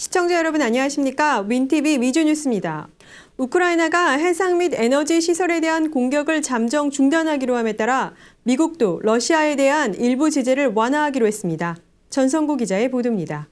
시청자 여러분 안녕하십니까? 윈티비 미주 뉴스입니다. 우크라이나가 해상 및 에너지 시설에 대한 공격을 잠정 중단하기로 함에 따라 미국도 러시아에 대한 일부 제재를 완화하기로 했습니다. 전성구 기자의 보도입니다.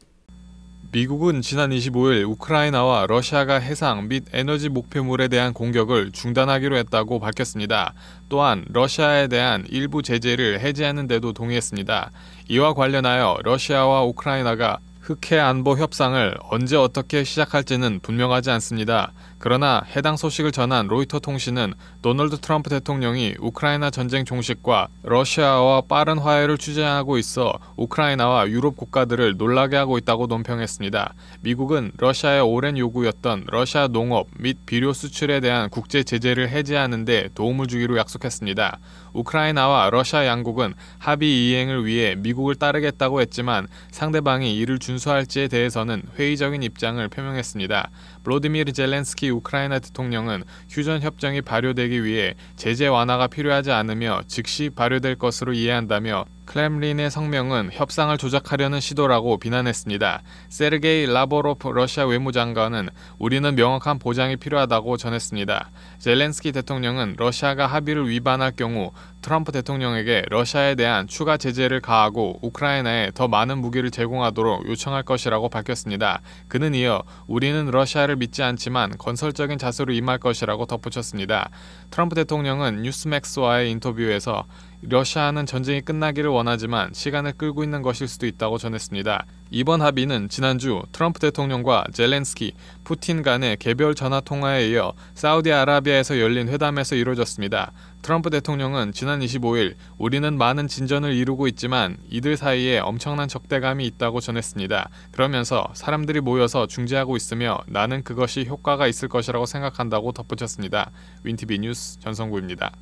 미국은 지난 25일 우크라이나와 러시아가 해상 및 에너지 목표물에 대한 공격을 중단하기로 했다고 밝혔습니다. 또한 러시아에 대한 일부 제재를 해제하는 데도 동의했습니다. 이와 관련하여 러시아와 우크라이나가 흑해 안보 협상을 언제 어떻게 시작할지는 분명하지 않습니다. 그러나 해당 소식을 전한 로이터 통신은 도널드 트럼프 대통령이 우크라이나 전쟁 종식과 러시아와 빠른 화해를 추진하고 있어 우크라이나와 유럽 국가들을 놀라게 하고 있다고 논평했습니다. 미국은 러시아의 오랜 요구였던 러시아 농업 및 비료 수출에 대한 국제 제재를 해제하는 데 도움을 주기로 약속했습니다. 우크라이나와 러시아 양국은 합의 이행을 위해 미국을 따르겠다고 했지만 상대방이 이를 준수할지에 대해서는 회의적인 입장을 표명했습니다. 블로디미르 젤렌스키 우크라이나 대통령은 휴전 협정이 발효되기 위해 제재 완화가 필요하지 않으며 즉시 발효될 것으로 이해한다며 클렘린의 성명은 협상을 조작하려는 시도라고 비난했습니다. 세르게이 라보로프 러시아 외무장관은 우리는 명확한 보장이 필요하다고 전했습니다. 젤렌스키 대통령은 러시아가 합의를 위반할 경우 트럼프 대통령에게 러시아에 대한 추가 제재를 가하고 우크라이나에 더 많은 무기를 제공하도록 요청할 것이라고 밝혔습니다. 그는 이어 우리는 러시아를 믿지 않지만 건설적인 자세로 임할 것이라고 덧붙였습니다. 트럼프 대통령은 뉴스맥스와의 인터뷰에서 러시아는 전쟁이 끝나기를 원하지만 시간을 끌고 있는 것일 수도 있다고 전했습니다. 이번 합의는 지난주 트럼프 대통령과 젤렌스키, 푸틴 간의 개별 전화 통화에 이어 사우디아라비아에서 열린 회담에서 이루어졌습니다. 트럼프 대통령은 지난 25일 우리는 많은 진전을 이루고 있지만 이들 사이에 엄청난 적대감이 있다고 전했습니다. 그러면서 사람들이 모여서 중재하고 있으며 나는 그것이 효과가 있을 것이라고 생각한다고 덧붙였습니다. 윈티비 뉴스 전성구입니다.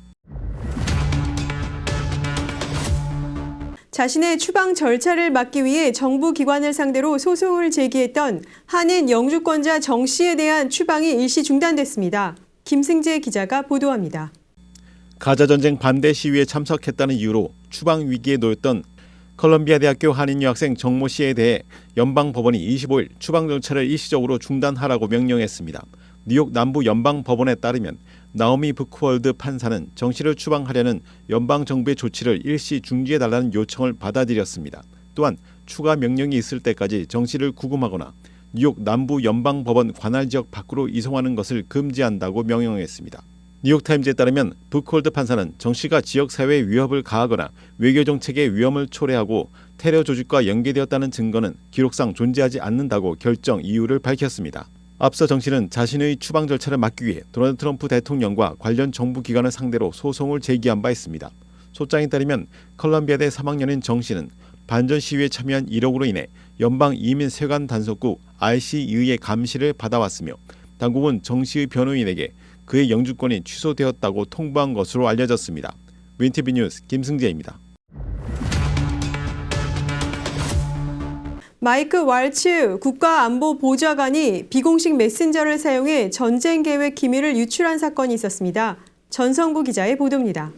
자신의 추방 절차를 막기 위해 정부 기관을 상대로 소송을 제기했던 한인 영주권자 정 씨에 대한 추방이 일시 중단됐습니다. 김승재 기자가 보도합니다. 가자 전쟁 반대 시위에 참석했다는 이유로 추방 위기에 놓였던 컬럼비아 대학교 한인 여학생 정모 씨에 대해 연방 법원이 25일 추방 절차를 일시적으로 중단하라고 명령했습니다. 뉴욕 남부 연방 법원에 따르면 나오미 부크월드 판사는 정 씨를 추방하려는 연방 정부의 조치를 일시 중지해 달라는 요청을 받아들였습니다. 또한 추가 명령이 있을 때까지 정 씨를 구금하거나 뉴욕 남부 연방 법원 관할 지역 밖으로 이송하는 것을 금지한다고 명령했습니다. 뉴욕타임즈에 따르면 부콜드 판사는 정 씨가 지역 사회에 위협을 가하거나 외교 정책에 위험을 초래하고 테러 조직과 연계되었다는 증거는 기록상 존재하지 않는다고 결정 이유를 밝혔습니다. 앞서 정 씨는 자신의 추방 절차를 막기 위해 도널드 트럼프 대통령과 관련 정부 기관을 상대로 소송을 제기한 바 있습니다. 소장에 따르면 컬럼비아대 3학년인 정 씨는 반전 시위에 참여한 이력으로 인해 연방 이민 세관 단속국 RCE의 감시를 받아왔으며 당국은 정 씨의 변호인에게 그의 영주권이 취소되었다고 통보한 것으로 알려졌습니다. 윈티비 뉴스 김승재입니다. 마이크 왈츠 국가안보보좌관이 비공식 메신저를 사용해 전쟁 계획 기밀을 유출한 사건이 있었습니다. 전성구 기자의 보도입니다.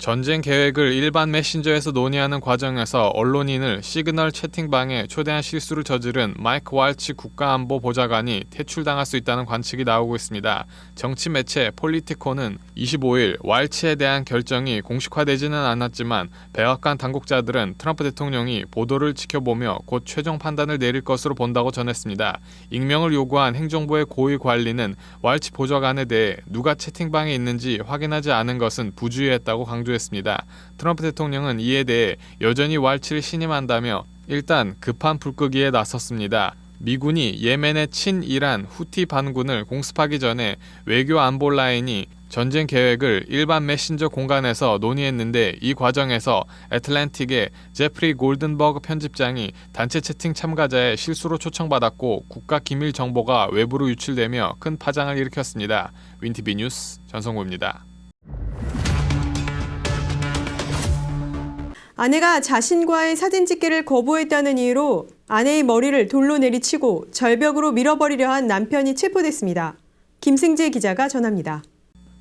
전쟁 계획을 일반 메신저에서 논의하는 과정에서 언론인을 시그널 채팅방에 초대한 실수를 저지른 마이크 왈츠 국가안보 보좌관이 퇴출당할 수 있다는 관측이 나오고 있습니다. 정치 매체 폴리티코는 25일 왈츠에 대한 결정이 공식화되지는 않았지만 백악관 당국자들은 트럼프 대통령이 보도를 지켜보며 곧 최종 판단을 내릴 것으로 본다고 전했습니다. 익명을 요구한 행정부의 고위 관리는 왈츠 보좌관에 대해 누가 채팅방에 있는지 확인하지 않은 것은 부주의했다고 강조 했습니다. 트럼프 대통령은 이에 대해 여전히 왈츠를 신임한다며 일단 급한 불끄기에 나섰습니다. 미군이 예멘의 친이란 후티 반군을 공습하기 전에 외교 안보 라인이 전쟁 계획을 일반 메신저 공간에서 논의했는데 이 과정에서 애틀랜틱의 제프리 골든버그 편집장이 단체 채팅 참가자의 실수로 초청받았고 국가 기밀 정보가 외부로 유출되며 큰 파장을 일으켰습니다. 윈티비 뉴스 전성구입니다. 아내가 자신과의 사진 찍기를 거부했다는 이유로 아내의 머리를 돌로 내리치고 절벽으로 밀어버리려 한 남편이 체포됐습니다. 김승재 기자가 전합니다.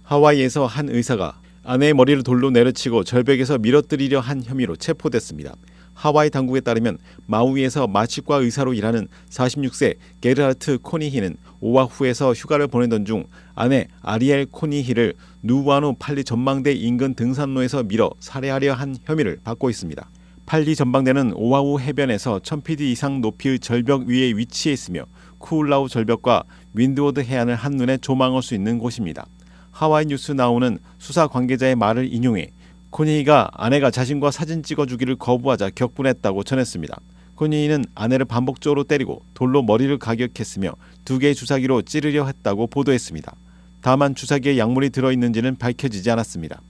하와이에서 한 의사가 아내의 머리를 돌로 내려치고 절벽에서 밀어뜨리려 한 혐의로 체포됐습니다. 하와이 당국에 따르면 마우이에서 마취과 의사로 일하는 46세 게르하르트 코니히는 오아후에서 휴가를 보내던 중 아내 아리엘 코니히를 누와누 팔리 전망대 인근 등산로에서 밀어 살해하려 한 혐의를 받고 있습니다. 팔리 전망대는 오아후 해변에서 1000피트 이상 높이의 절벽 위에 위치해 있으며 쿠울라우 절벽과 윈드워드 해안을 한눈에 조망할 수 있는 곳입니다. 하와이 뉴스 나오는 수사 관계자의 말을 인용해 코니히가 아내가 자신과 사진 찍어주기를 거부하자 격분했다고 전했습니다. 코니히는 아내를 반복적으로 때리고 돌로 머리를 가격했으며 두 개의 주사기로 찌르려 했다고 보도했습니다. 다만 주사기에 약물이 들어있는지는 밝혀지지 않았습니다.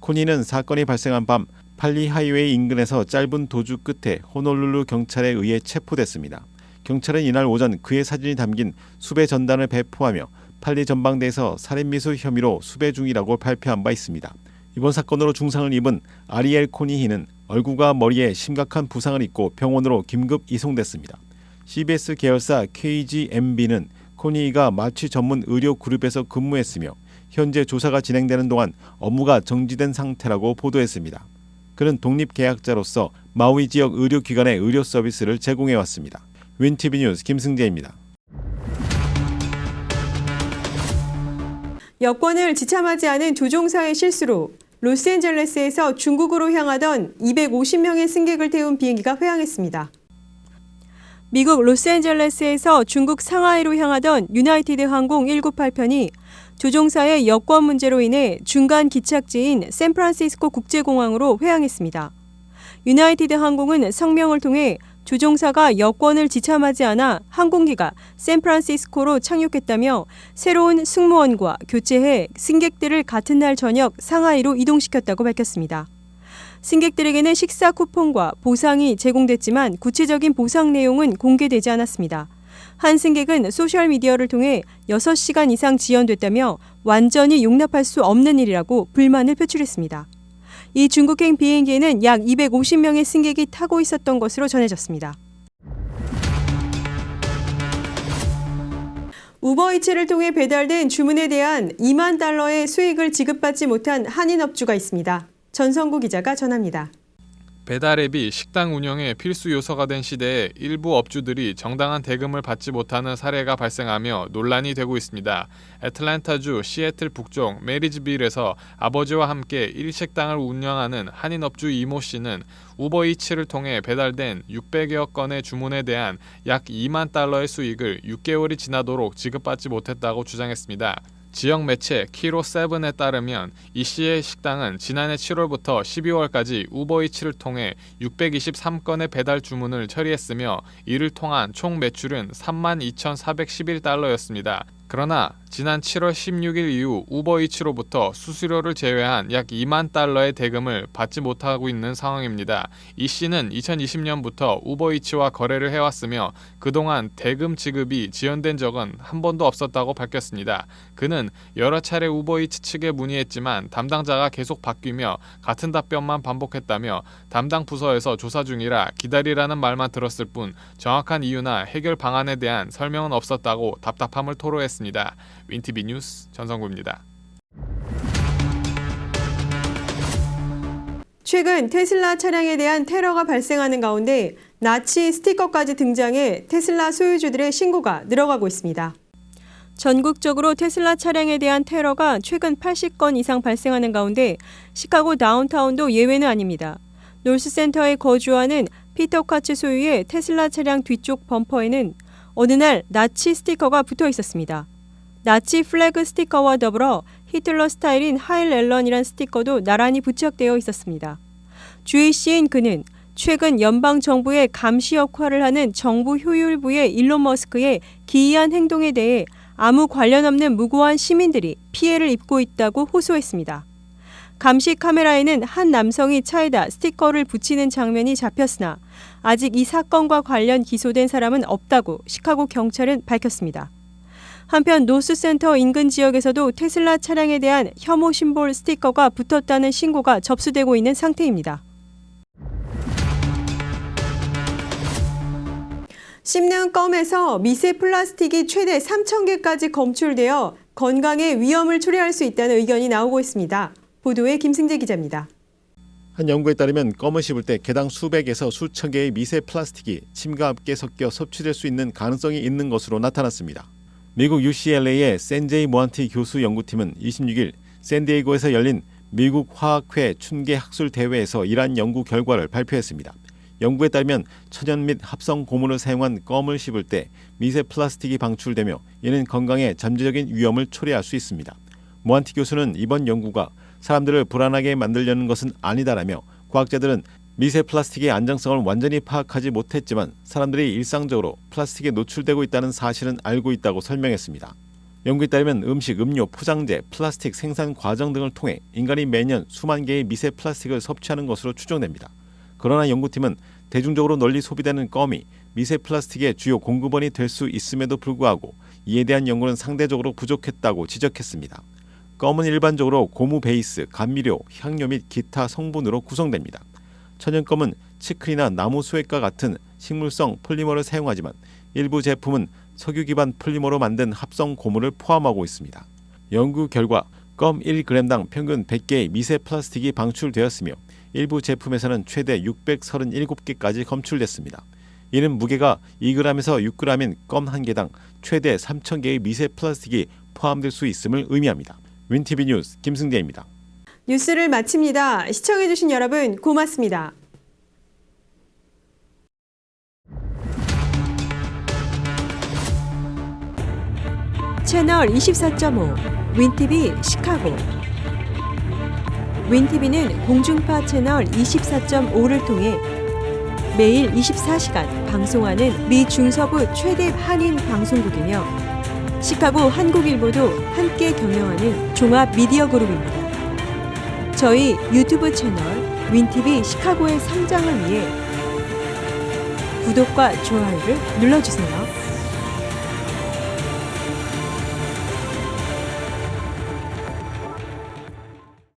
코니는 사건이 발생한 밤 팔리 하이웨이 인근에서 짧은 도주 끝에 호놀룰루 경찰에 의해 체포됐습니다. 경찰은 이날 오전 그의 사진이 담긴 수배 전단을 배포하며 팔리 전방대에서 살인미수 혐의로 수배 중이라고 발표한 바 있습니다. 이번 사건으로 중상을 입은 아리엘 코니히는 얼굴과 머리에 심각한 부상을 입고 병원으로 긴급 이송됐습니다. CBS 계열사 KGMB는 코니히가 마취 전문 의료 그룹에서 근무했으며 현재 조사가 진행되는 동안 업무가 정지된 상태라고 보도했습니다. 그는 독립계약자로서 마우이 지역 의료기관에 의료 서비스를 제공해 왔습니다. 윈티비 뉴스 김승재입니다. 여권을 지참하지 않은 조종사의 실수로 로스앤젤레스에서 중국으로 향하던 250명의 승객을 태운 비행기가 회항했습니다. 미국 로스앤젤레스에서 중국 상하이로 향하던 유나이티드 항공 198편이 조종사의 여권 문제로 인해 중간 기착지인 샌프란시스코 국제공항으로 회항했습니다. 유나이티드 항공은 성명을 통해 조종사가 여권을 지참하지 않아 항공기가 샌프란시스코로 착륙했다며 새로운 승무원과 교체해 승객들을 같은 날 저녁 상하이로 이동시켰다고 밝혔습니다. 승객들에게는 식사 쿠폰과 보상이 제공됐지만 구체적인 보상 내용은 공개되지 않았습니다. 한 승객은 소셜미디어를 통해 6시간 이상 지연됐다며 완전히 용납할 수 없는 일이라고 불만을 표출했습니다. 이 중국행 비행기에는 약 250명의 승객이 타고 있었던 것으로 전해졌습니다. 우버이츠를 통해 배달된 주문에 대한 2만 달러의 수익을 지급받지 못한 한인 업주가 있습니다. 전성구 기자가 전합니다. 배달 앱이 식당 운영의 필수 요소가 된 시대에 일부 업주들이 정당한 대금을 받지 못하는 사례가 발생하며 논란이 되고 있습니다. 애틀랜타주 시애틀 북쪽 메리즈빌에서 아버지와 함께 일식당을 운영하는 한인 업주 이모 씨는 우버이츠를 통해 배달된 600여 건의 주문에 대한 약 2만 달러의 수익을 6개월이 지나도록 지급받지 못했다고 주장했습니다. 지역 매체 키로7에 따르면 이 씨의 식당은 지난해 7월부터 12월까지 우버이츠를 통해 623건의 배달 주문을 처리했으며 이를 통한 총 매출은 32,411달러였습니다. 그러나 지난 7월 16일 이후 우버이츠로부터 수수료를 제외한 약 2만 달러의 대금을 받지 못하고 있는 상황입니다. 이 씨는 2020년부터 우버이츠와 거래를 해왔으며 그동안 대금 지급이 지연된 적은 한 번도 없었다고 밝혔습니다. 그는 여러 차례 우버이츠 측에 문의했지만 담당자가 계속 바뀌며 같은 답변만 반복했다며 담당 부서에서 조사 중이라 기다리라는 말만 들었을 뿐 정확한 이유나 해결 방안에 대한 설명은 없었다고 답답함을 토로했습니다. 윈티비 뉴스 전성구입니다. 최근 테슬라 차량에 대한 테러가 발생하는 가운데 나치 스티커까지 등장해 테슬라 소유주들의 신고가 늘어가고 있습니다. 전국적으로 테슬라 차량에 대한 테러가 최근 80건 이상 발생하는 가운데 시카고 다운타운도 예외는 아닙니다. 놀스센터에 거주하는 피터 카츠 소유의 테슬라 차량 뒤쪽 범퍼에는 어느 날 나치 스티커가 붙어 있었습니다. 나치 플래그 스티커와 더불어 히틀러 스타일인 하일 앨런이란 스티커도 나란히 부착되어 있었습니다. 주의 씨인 그는 최근 연방 정부의 감시 역할을 하는 정부 효율부의 일론 머스크의 기이한 행동에 대해 아무 관련 없는 무고한 시민들이 피해를 입고 있다고 호소했습니다. 감시 카메라에는 한 남성이 차에다 스티커를 붙이는 장면이 잡혔으나 아직 이 사건과 관련 기소된 사람은 없다고 시카고 경찰은 밝혔습니다. 한편 노스센터 인근 지역에서도 테슬라 차량에 대한 혐오 심볼 스티커가 붙었다는 신고가 접수되고 있는 상태입니다. 씹는 껌에서 미세 플라스틱이 최대 3,000개까지 검출되어 건강에 위험을 초래할 수 있다는 의견이 나오고 있습니다. 보도에 김승재 기자입니다. 한 연구에 따르면 껌을 씹을 때 개당 수백에서 수천 개의 미세 플라스틱이 침과 함께 섞여 섭취될 수 있는 가능성이 있는 것으로 나타났습니다. 미국 UCLA의 샌제이 모한티 교수 연구팀은 26일 샌디에이고에서 열린 미국 화학회 춘계 학술 대회에서 이러한 연구 결과를 발표했습니다. 연구에 따르면 천연 및 합성 고무를 사용한 껌을 씹을 때 미세 플라스틱이 방출되며 이는 건강에 잠재적인 위험을 초래할 수 있습니다. 모한티 교수는 이번 연구가 사람들을 불안하게 만들려는 것은 아니다라며 과학자들은 미세 플라스틱의 안정성을 완전히 파악하지 못했지만 사람들이 일상적으로 플라스틱에 노출되고 있다는 사실은 알고 있다고 설명했습니다. 연구에 따르면 음식, 음료, 포장재, 플라스틱 생산 과정 등을 통해 인간이 매년 수만 개의 미세 플라스틱을 섭취하는 것으로 추정됩니다. 그러나 연구팀은 대중적으로 널리 소비되는 껌이 미세 플라스틱의 주요 공급원이 될 수 있음에도 불구하고 이에 대한 연구는 상대적으로 부족했다고 지적했습니다. 껌은 일반적으로 고무 베이스, 감미료, 향료 및 기타 성분으로 구성됩니다. 천연껌은 치클이나 나무 수액과 같은 식물성 폴리머를 사용하지만 일부 제품은 석유 기반 폴리머로 만든 합성 고무를 포함하고 있습니다. 연구 결과 껌 1g당 평균 100개의 미세 플라스틱이 방출되었으며 일부 제품에서는 최대 637개까지 검출됐습니다. 이는 무게가 2g에서 6g인 껌 한 개당 최대 3,000개의 미세 플라스틱이 포함될 수 있음을 의미합니다. 윈티비 뉴스 김승대입니다. 뉴스를 마칩니다. 시청해주신 여러분 고맙습니다. 채널 24.5 윈티비 시카고 윈티비는 공중파 채널 24.5를 통해 매일 24시간 방송하는 미 중서부 최대 한인 방송국이며 시카고 한국일보도 함께 경영하는 종합 미디어 그룹입니다. 저희 유튜브 채널 윈티비 시카고의 성장을 위해 구독과 좋아요를 눌러주세요.